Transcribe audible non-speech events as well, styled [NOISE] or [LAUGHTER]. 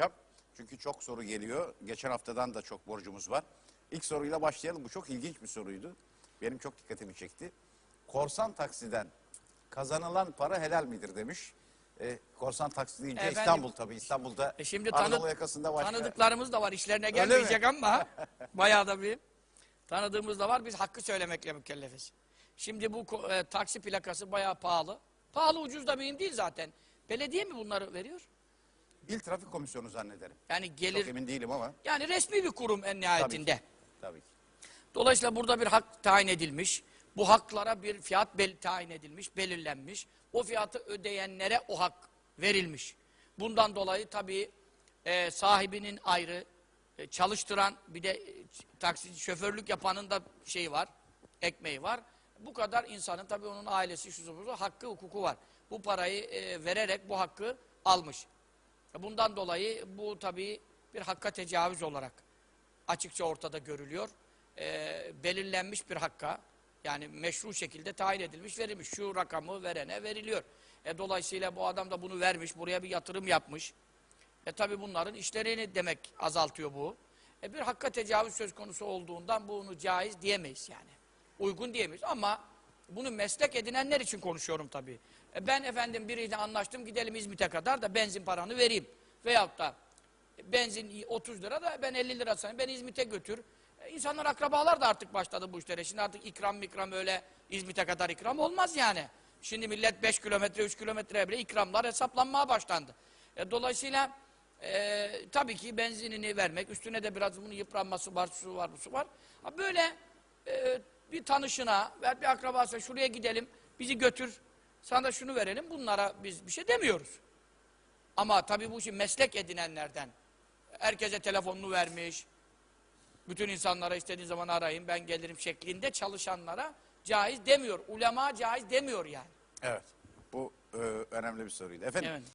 başlayacağım. Çünkü çok soru geliyor. Geçen haftadan da çok borcumuz var. İlk soruyla başlayalım. Bu çok ilginç bir soruydu. Benim çok dikkatimi çekti. Korsan taksiden kazanılan para helal midir demiş. E, korsan taksi deyince Efendim, İstanbul tabii. İstanbul'da E şimdi Anadolu tanı- yakasında başka. tanıdıklarımız da var. İşlerine gelmeyecek ama [LAUGHS] bayağı da bir tanıdığımız da var. Biz hakkı söylemekle mükellefiz. Şimdi bu e, taksi plakası bayağı pahalı. Pahalı ucuz da mühim değil zaten. Belediye mi bunları veriyor? İl Trafik Komisyonu zannederim. Yani gelir Çok emin değilim ama. yani resmi bir kurum en Tabii nihayetinde. ki. Tabii ki. Dolayısıyla burada bir hak tayin edilmiş. Bu haklara bir fiyat bel tayin edilmiş, belirlenmiş. O fiyatı ödeyenlere o hak verilmiş. Bundan dolayı tabii e, sahibinin ayrı, e, çalıştıran bir de e, taksi şoförlük yapanın da şeyi var, ekmeği var. Bu kadar insanın tabii onun ailesi, şu hakkı, hukuku var. Bu parayı e, vererek bu hakkı almış. Bundan dolayı bu tabii bir hakka tecavüz olarak açıkça ortada görülüyor. Ee, belirlenmiş bir hakka yani meşru şekilde tayin edilmiş verilmiş. Şu rakamı verene veriliyor. E, dolayısıyla bu adam da bunu vermiş, buraya bir yatırım yapmış. E tabi bunların işlerini demek azaltıyor bu. E, bir hakka tecavüz söz konusu olduğundan bunu caiz diyemeyiz yani. Uygun diyemeyiz ama bunu meslek edinenler için konuşuyorum tabii. E, ben efendim biriyle anlaştım gidelim İzmit'e kadar da benzin paranı vereyim. Veyahut da benzin 30 lira da ben 50 lira sana ben İzmit'e götür. E, İnsanlar akrabalar da artık başladı bu işlere. Şimdi artık ikram mikram öyle İzmit'e kadar ikram olmaz yani. Şimdi millet 5 kilometre 3 kilometre bile ikramlar hesaplanmaya başlandı. E, dolayısıyla e, tabii ki benzinini vermek üstüne de biraz bunun yıpranması var şu var bu var. Ha, böyle e, bir tanışına veya bir akrabasına şuraya gidelim bizi götür sana da şunu verelim bunlara biz bir şey demiyoruz. Ama tabii bu işi meslek edinenlerden herkese telefonunu vermiş. Bütün insanlara istediğin zaman arayın ben gelirim şeklinde çalışanlara caiz demiyor. Ulema caiz demiyor yani. Evet. Bu e, önemli bir soruydu. Efendim Evet.